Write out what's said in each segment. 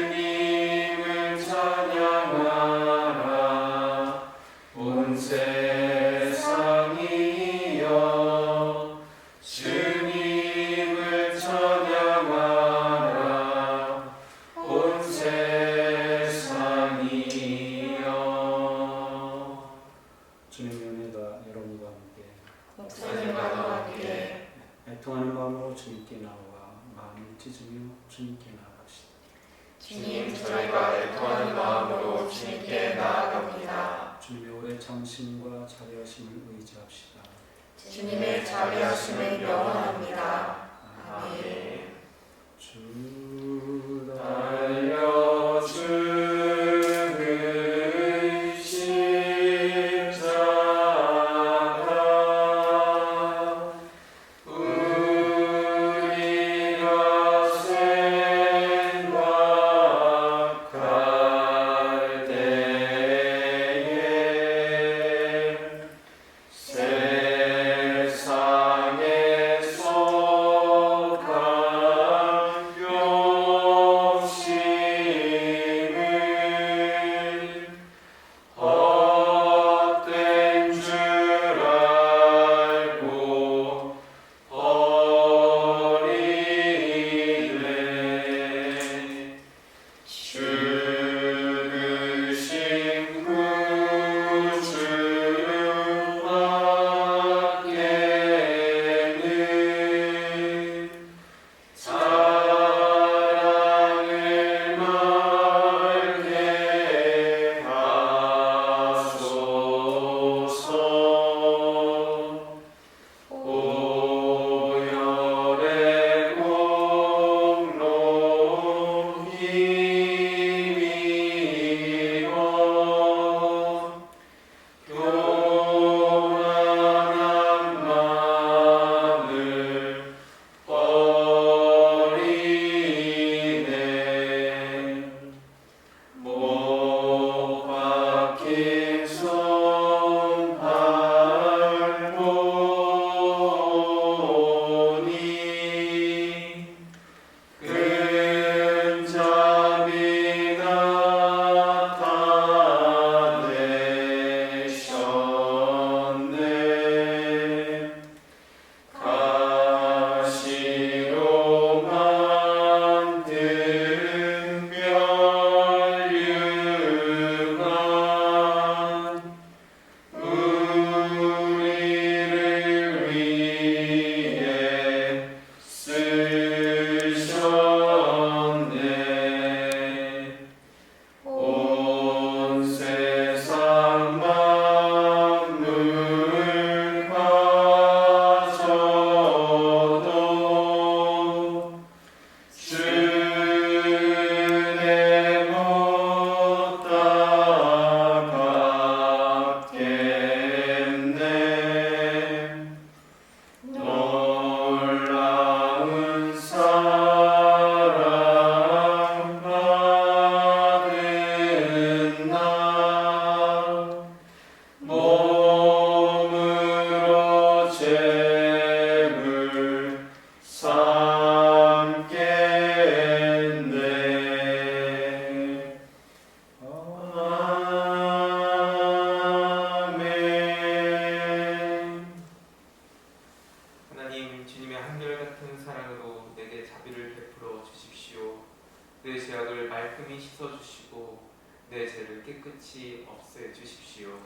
your name. 자비하심이 영원합니다. 반드시 없애 주십시오.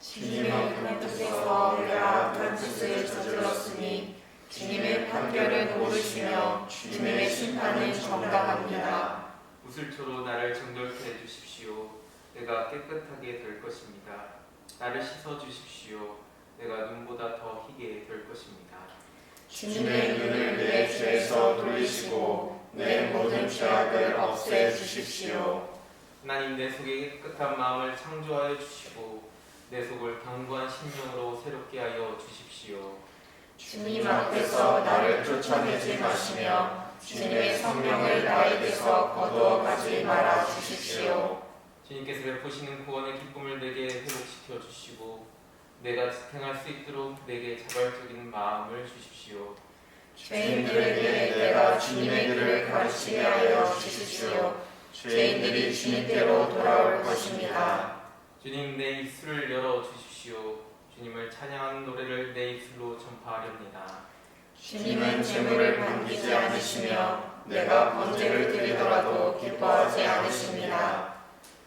주님의 그분께서 우리가 그런 짓을 저질렀으니 주님의 판결은 옳으시며 주님의 심판은 정당합니다. 우슬초로 나를 정결케 해 주십시오. 내가 깨끗하게 될 것입니다. 나를 씻어 주십시오. 내가 눈보다 더 희게 될 것입니다. 주님의 눈을 내 죄에서 돌리시고 내 모든 죄악을 없애 주십시오. 하나님 내 속에 깨끗한 마음을 창조하여 주시고 내 속을 강구한 심령으로 새롭게 하여 주십시오. 주님 앞에서 나를 쫓아내지 마시며 주님의 성령을 나에게서 거두어 가지 말아 주십시오. 주님께서 베푸시는 구원의 기쁨을 내게 회복시켜 주시고 내가 지탱할 수 있도록 내게 자발적인 마음을 주십시오. 죄인들에게 내가 주님의 길을 가르치게 하여 주십시오. 죄인들이 주님께로 돌아올 것입니다. 주님 내 입술을 열어 주십시오. 주님을 찬양하는 노래를 내 입술로 전파하렵니다. 주님은 재물을 반기지 않으시며 내가 번제를 드리더라도 기뻐하지 않으십니다.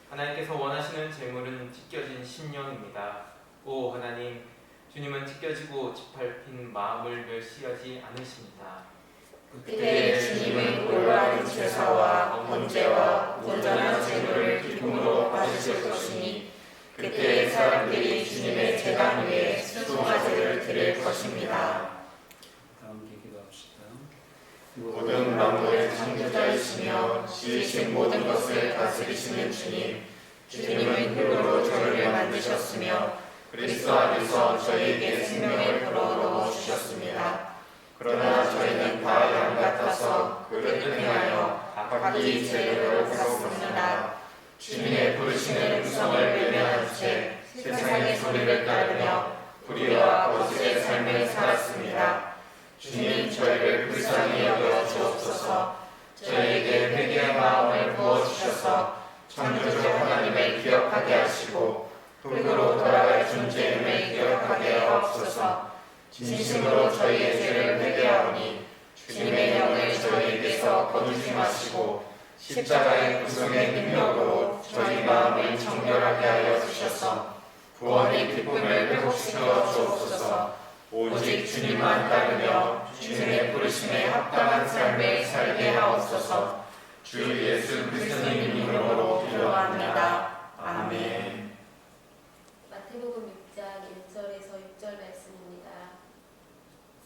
하나님께서 원하시는 제물은 찢겨진 심령입니다. 오 하나님, 주님은 찢겨지고 짓밟힌 마음을 멸시하지 않으십니다. 그때 주님은 올바른 제사와 번제와 온전한 제물을 기쁨으로 받으실 것이니 그때 사람들이 주님의 제단 위에 수송아지를 드릴 것입니다. 다 함께 기도합시다. 모든 만물의 창조자이시며 지으신 모든 것을 다스리시는 주님 주님은 흙으로 저희를 만드셨으며 그리스도 안에서 저희에게 생명을 불어 넣어 주셨습니다. 그러나 저희는 다 양 같아서 그를 행하여 각기 죄를 받았습니다. 주님의 부르시는 음성을 외면한 채 세상의 소리를 따르며 불의와 거짓의 삶을 살았습니다. 주님 저희를 불쌍히 여겨 주옵소서 저희에게 회개의 마음을 부어주셔서 창조주 하나님을 기억하게 하시고 흙으로 돌아갈 존재임을 기억하게 하옵소서 진심으로 저희의 죄를 회개하오니 주님의 영을 저희에게서 거두지 마시고 십자가의 구속의 능력으로 저희 마음을 정결하게 하여 주셔서 구원의 기쁨을 회복시켜 주옵소서. 오직 주님만 따르며 주님의 부르심에 합당한 삶을 살게 하옵소서. 주 예수 그리스도님 이름으로 기도합니다. 아멘. 마태복음 6장 1절에서 6절 말씀입니다.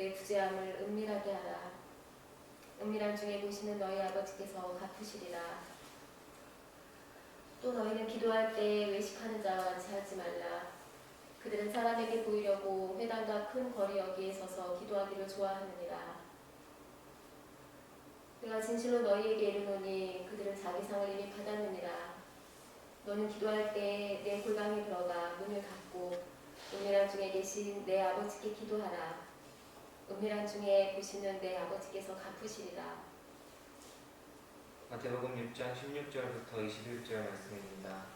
내 구제함을 은밀하게 하라. 은밀한 중에 보시는 너희 아버지께서 갚으시리라. 또 너희는 기도할 때 외식하는 자와 같이 하지 말라. 그들은 사람에게 보이려고 회당과 큰 거리 여기에 서서 기도하기를 좋아하느니라. 내가 진실로 너희에게 이르노니 그들은 자기 상을 이미 받았느니라. 너는 기도할 때 내 골방에 들어가 문을 닫고 은밀한 중에 계신 내 아버지께 기도하라. 은밀한 중에 보시는 내 아버지께서 갚으시리라. 마태복음 6장 16절부터 21절 말씀입니다.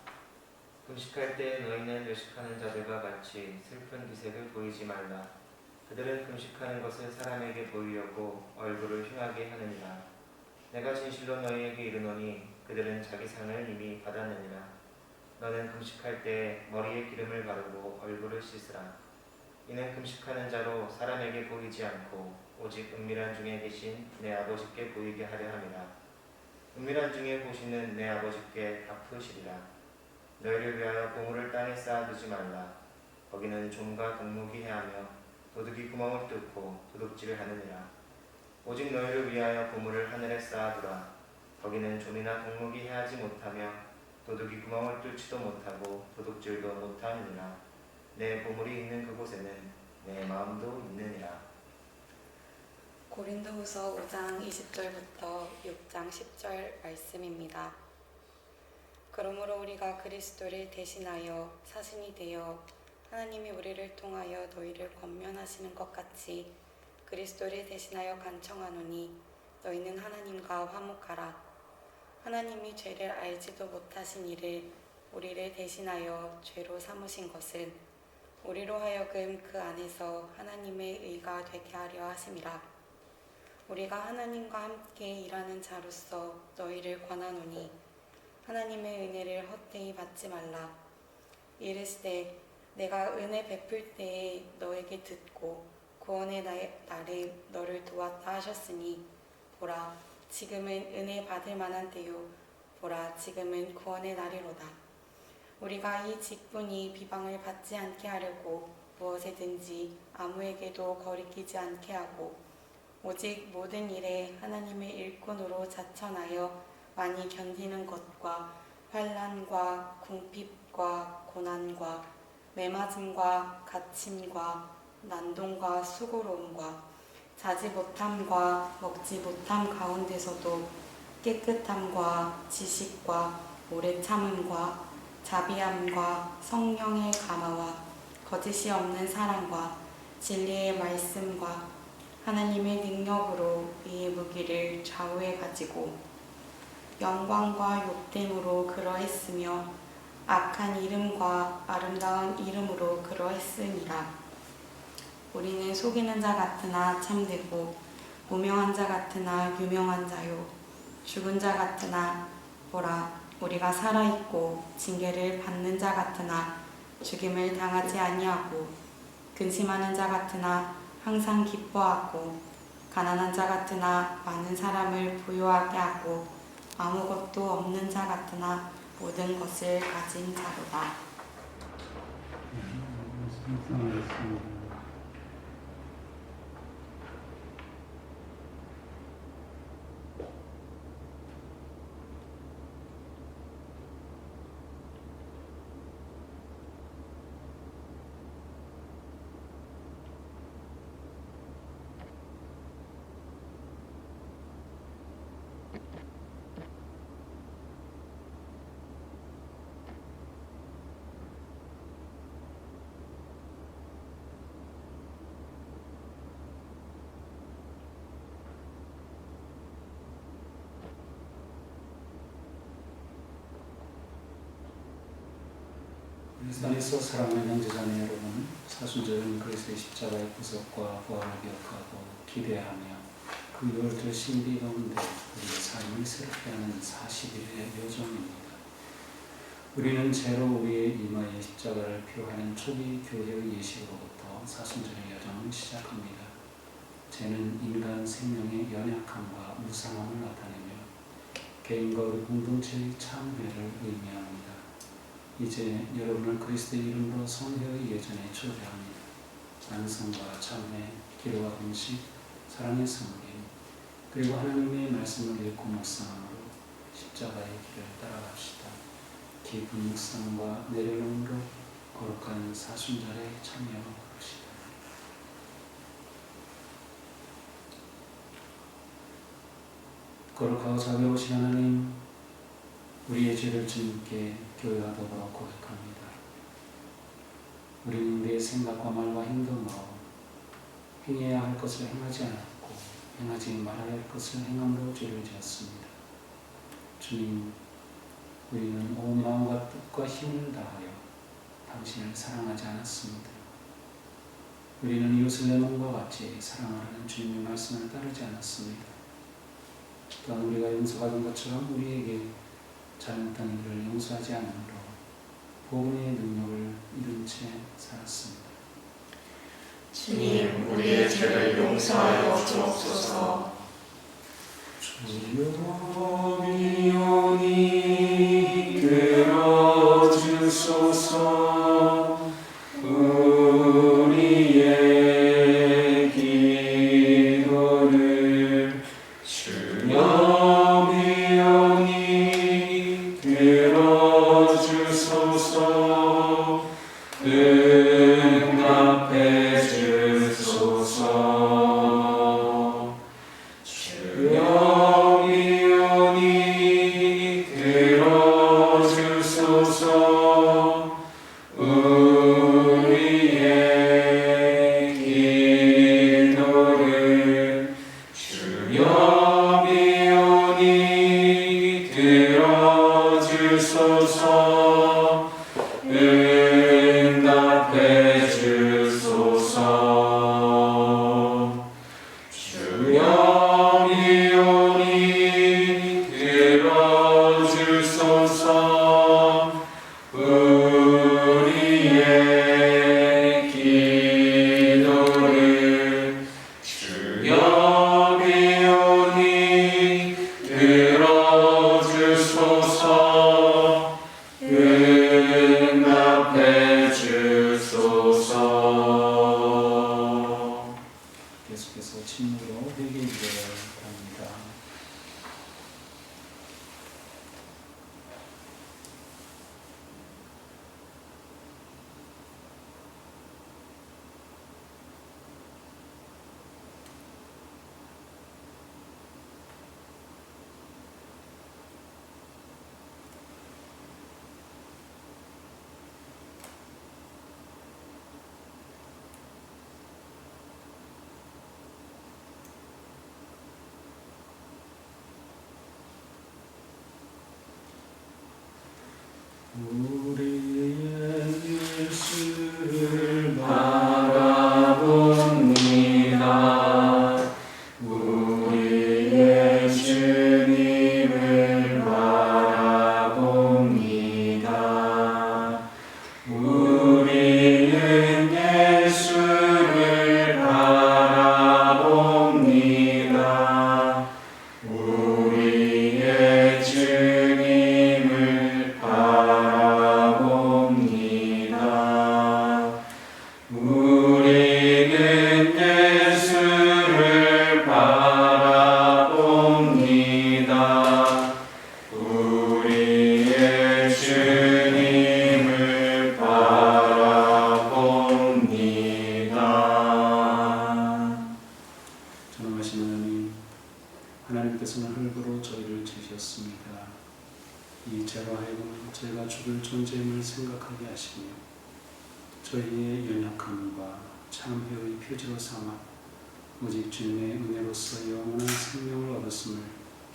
금식할 때 너희는 외식하는 자들과 같이 슬픈 기색을 보이지 말라. 그들은 금식하는 것을 사람에게 보이려고 얼굴을 흉하게 하느니라. 내가 진실로 너희에게 이르노니 그들은 자기 상을 이미 받았느니라. 너는 금식할 때 머리에 기름을 바르고 얼굴을 씻으라. 이는 금식하는 자로 사람에게 보이지 않고 오직 은밀한 중에 계신 내 아버지께 보이게 하려 함이라. 은밀한 중에 보시는 내 아버지께 갚으시리라. 너희를 위하여 보물을 땅에 쌓아두지 말라. 거기는 좀과 동목이 해하며 도둑이 구멍을 뚫고 도둑질을 하느니라. 오직 너희를 위하여 보물을 하늘에 쌓아두라. 거기는 좀이나 동목이 해하지 못하며 도둑이 구멍을 뚫지도 못하고 도둑질도 못하느니라. 내 보물이 있는 그곳에는 내 마음도 있느니라. 고린도후서 5장 20절부터 6장 10절 말씀입니다. 그러므로 우리가 그리스도를 대신하여 사신이 되어 하나님이 우리를 통하여 너희를 권면하시는 것 같이 그리스도를 대신하여 간청하노니 너희는 하나님과 화목하라. 하나님이 죄를 알지도 못하신 이를 우리를 대신하여 죄로 삼으신 것은 우리로 하여금 그 안에서 하나님의 의가 되게 하려 하심이라. 우리가 하나님과 함께 일하는 자로서 너희를 권하노니 하나님의 은혜를 헛되이 받지 말라. 이르시되 내가 은혜 베풀 때에 너에게 듣고 구원의 날- 날에 너를 도왔다 하셨으니 보라 지금은 은혜 받을 만한 때요 보라 지금은 구원의 날이로다. 우리가 이 직분이 비방을 받지 않게 하려고 무엇에든지 아무에게도 거리끼지 않게 하고 오직 모든 일에 하나님의 일꾼으로 자천하여 많이 견디는 것과 환란과 궁핍과 고난과 매맞음과 갇힘과 난동과 수고로움과 자지 못함과 먹지 못함 가운데서도 깨끗함과 지식과 오래 참음과 자비함과 성령의 감화와 거짓이 없는 사랑과 진리의 말씀과 하나님의 능력으로 이의 무기를 좌우해 가지고 영광과 욕됨으로 그러했으며 악한 이름과 아름다운 이름으로 그러했으니라. 우리는 속이는 자 같으나 참되고 무명한 자 같으나 유명한 자요 죽은 자 같으나 보라 우리가 살아 있고 징계를 받는 자 같으나 죽임을 당하지 아니하고 근심하는 자 같으나 항상 기뻐하고 가난한 자 같으나 많은 사람을 부유하게 하고 아무것도 없는 자 같으나 모든 것을 가진 자로다. 안에서 사랑하는 형제자매 여러분, 사순절은 그리스도의 십자가의 구속과 부활을 기억하고 기대하며 그 유월절 신비 가운데 우리의 삶을 새롭게 하는 40일의 여정입니다. 우리는 죄로 우리의 이마에 십자가를 표하는 초기 교회의 예식으로부터 사순절의 여정을 시작합니다. 죄는 인간 생명의 연약함과 무상함을 나타내며 개인과 우리 공동체의 참회를 의미합니다. 이제 여러분을 그리스도의 이름으로 성회의 예전에 초대합니다. 찬송과 참회, 기도와 금식, 사랑의 섬김, 그리고 하나님의 말씀을 읽고 묵상함으로 십자가의 길을 따라갑시다. 깊은 묵상과 내려놓음으로 거룩한 사순절에 참여합시다. 거룩하고 자비로우신 하나님, 우리의 죄를 주님께 더불어 고백합니다. 우리는 우리의 생각과 말과 행동으로 행해야 할 것을 행하지 않았고 행하지 말아야 할 것을 행함으로 죄를 지었습니다. 주님, 우리는 온 마음과 뜻과 힘을 다하여 당신을 사랑하지 않았습니다. 우리는 이웃을 내 몸과 같이 사랑하라는 주님의 말씀을 따르지 않았습니다. 또한 우리가 용서받은 것처럼 우리에게 잘못한 일을 용서하지 않으므로 복음의 능력을 잃은 채 살았습니다. 주님, 우리의 죄를 용서하여 주옵소서. 주여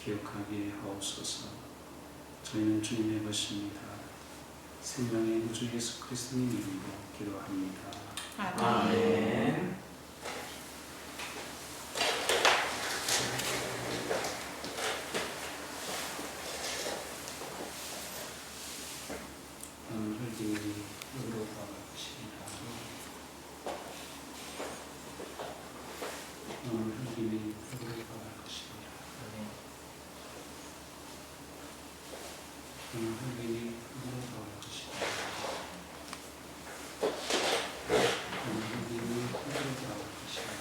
기억하게 하옵소서. 저희는 주님의 것입니다. 생명의 구주 예수 그리스도님 이름으로 기도합니다. 아멘. 오늘 흙이 흙으로 돌아가시리라. 오늘 흙이 흙으로 돌아갈 것이니라. 오늘 흙이 흙으로 돌아갈 것이니라. 오늘 흙이 흙으로 돌아갈 것이니라. 오늘 흙이 흙으로 돌아갈 것이니라.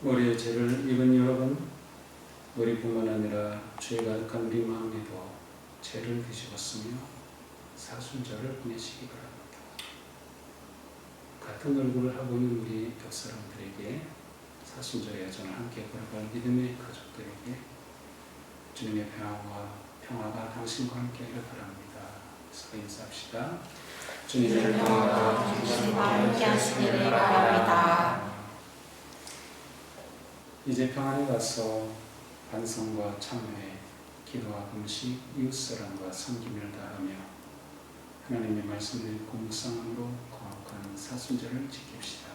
우리의 죄를 입은 여러분, 우리뿐만 아니라 죄가 약한 우리 마음에도 죄를 뒤집었으며 사순절을 보내시기 바랍니다. 같은 얼굴을 하고 있는 우리 몇 사람들에게 사순절의 여정을 함께 걸어갈 믿음의 가족들에게 주님의 평화와 평화가 당신과 함께하길 바랍니다. 서서 인사합시다. 주님의 평화가 당신과 함께 하시기를 바랍니다. 이제 평안에 가서 반성과 참회, 기도와 금식, 이웃사랑과 섬김을 다하며 하나님의 말씀을 공상으로 거룩한 사순절을 지킵시다.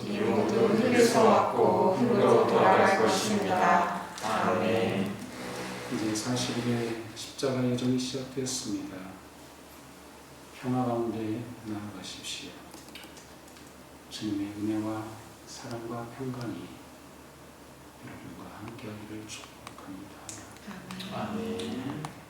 우리 모두 흙에서 왔고 흙으로 돌아갈 것입니다. 아멘. 이제 40일의 십자가 여정이 시작되었습니다. 평화 가운데 나아가십시오. 주님의 은혜와 사랑과 평강이 여러분과 함께하기를 축복합니다. 아멘.